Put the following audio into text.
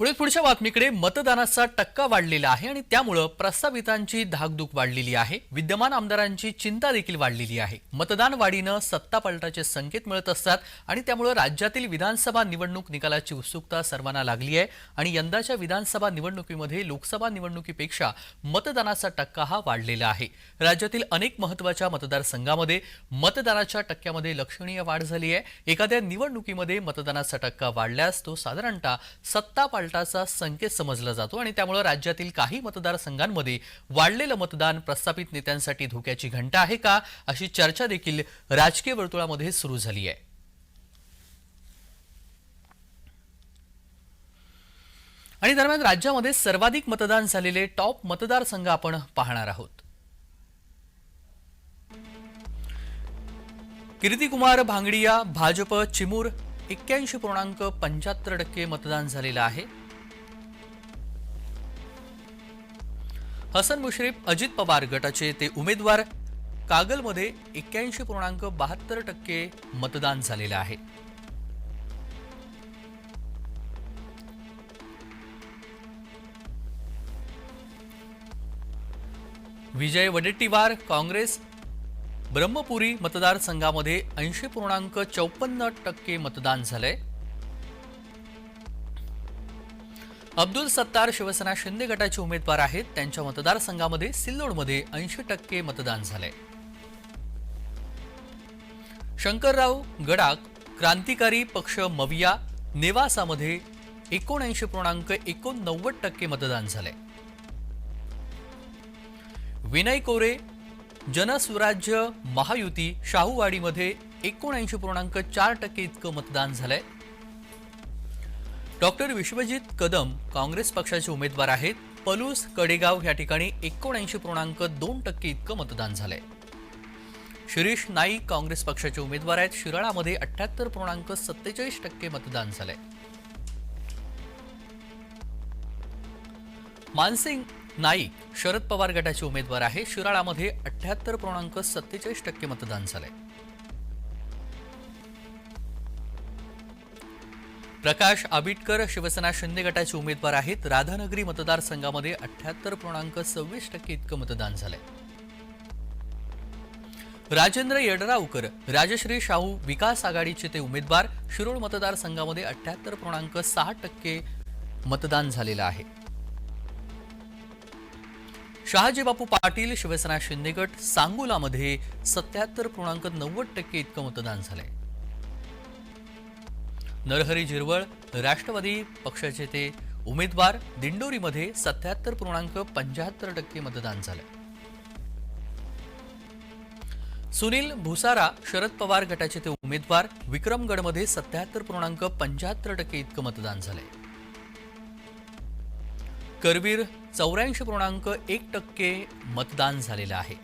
पुढे पुढच्या बातमीकडे मतदानाचा टक्का वाढलेला आहे आणि त्यामुळं प्रस्तावितांची धाकधूक वाढलेली आहे. विद्यमान आमदारांची चिंता देखील वाढलेली आहे. मतदान वाढीनं सत्ता पलटाचे संकेत मिळत असतात आणि त्यामुळं राज्यातील विधानसभा निवडणूक निकालाची उत्सुकता सर्वांना लागली आहे. आणि यंदाच्या विधानसभा निवडणुकीमध्ये लोकसभा निवडणुकीपेक्षा मतदानाचा टक्का हा वाढलेला आहे. राज्यातील अनेक महत्त्वाच्या मतदारसंघामध्ये मतदानाच्या टक्क्यामध्ये लक्षणीय वाढ झाली आहे. एखाद्या निवडणुकीमध्ये मतदानाचा टक्का वाढल्यास तो साधारणतः सत्ता पालटाचा संकेत समजला जातो आणि त्यामुळे राज्यातील काही मतदारसंघांमध्ये वाढलेलं मतदान प्रस्थापित नेत्यांसाठी धोक्याची घंटा आहे का अशी चर्चा देखील राजकीय वर्तुळामध्ये सुरू झाली आहे. आणि दरम्यान राज्यामध्ये सर्वाधिक मतदान झालेले टॉप मतदारसंघ आपण पाहणार आहोत. कीर्तिकुमार भांगडिया भाजप चिमूर एक्क्याऐंशी पूर्णांक पंच्याहत्तर टक्के मतदान झालेलं आहे. हसन मुश्रीफ अजित पवार गटाचे ते उमेदवार कागलमध्ये एक्क्याऐंशी पूर्णांक बहात्तर टक्के मतदान झालेलं आहे. विजय वडेट्टीवार काँग्रेस ब्रह्मपुरी मतदारसंघामध्ये ऐंशी पूर्णांक चौपन्न टक्के मतदान झालंय. अब्दुल सत्तार शिवसेना शिंदे गटाचे उमेदवार आहेत. त्यांच्या मतदारसंघामध्ये सिल्लोडमध्ये ऐंशी टक्के मतदान झालंय. शंकरराव गडाक क्रांतिकारी पक्ष मविया नेवासामध्ये एकोणऐंशी पूर्णांक एकोणनव्वद टक्के मतदान झालंय. विनय कोरे जनस्वराज्य महायुती शाहूवाडीमध्ये एकोणऐंशी पूर्णांक चार टक्के इतकं मतदान झालंय. डॉक्टर विश्वजित कदम काँग्रेस पक्षाचे उमेदवार आहेत. पलूस कडेगाव या ठिकाणी एकोणऐंशी पूर्णांक दोन टक्के इतकं मतदान झालंय. शिरीष नाईक काँग्रेस पक्षाचे उमेदवार आहेत. शिराळामध्ये अठ्याहत्तर पूर्णांक सत्तेचाळीस टक्के मतदान झालंय. मानसिंग नाईक शरद पवार गटाचे उमेदवार आहे. शिराळामध्ये अठ्याहत्तर पूर्णांक सत्तेचाळीस टक्के मतदान झालंय. प्रकाश आबिटकर शिवसेना शिंदे गटाचे उमेदवार आहेत. राधानगरी मतदारसंघामध्ये अठ्याहत्तर पूर्णांक सव्वीस टक्के इतकं मतदान झालंय. राजेंद्र येडरावकर राजश्री शाहू विकास आघाडीचे ते उमेदवार. शिरोळ मतदारसंघामध्ये अठ्याहत्तर पूर्णांक सहा टक्के मतदान झालेलं आहे. शहाजीबापू पाटील शिवसेना शिंदेगट सांगुलामध्ये सांगोलामध्ये सत्याहत्तर पूर्णांक नव्वद टक्के इतकं मतदान झालंय. नरहरी झिरवळ राष्ट्रवादी पक्षाचे ते उमेदवार दिंडोरीमध्ये सत्याहत्तर पूर्णांक पंच्याहत्तर टक्के मतदान झालं. सुनील भुसारा शरद पवार गटाचे ते उमेदवार विक्रमगडमध्ये सत्याहत्तर पूर्णांक पंच्याहत्तर टक्के इतकं मतदान झालंय. करवीर चौऱ्याऐंशी पूर्णांक एक टक्के मतदान झालेलं आहे.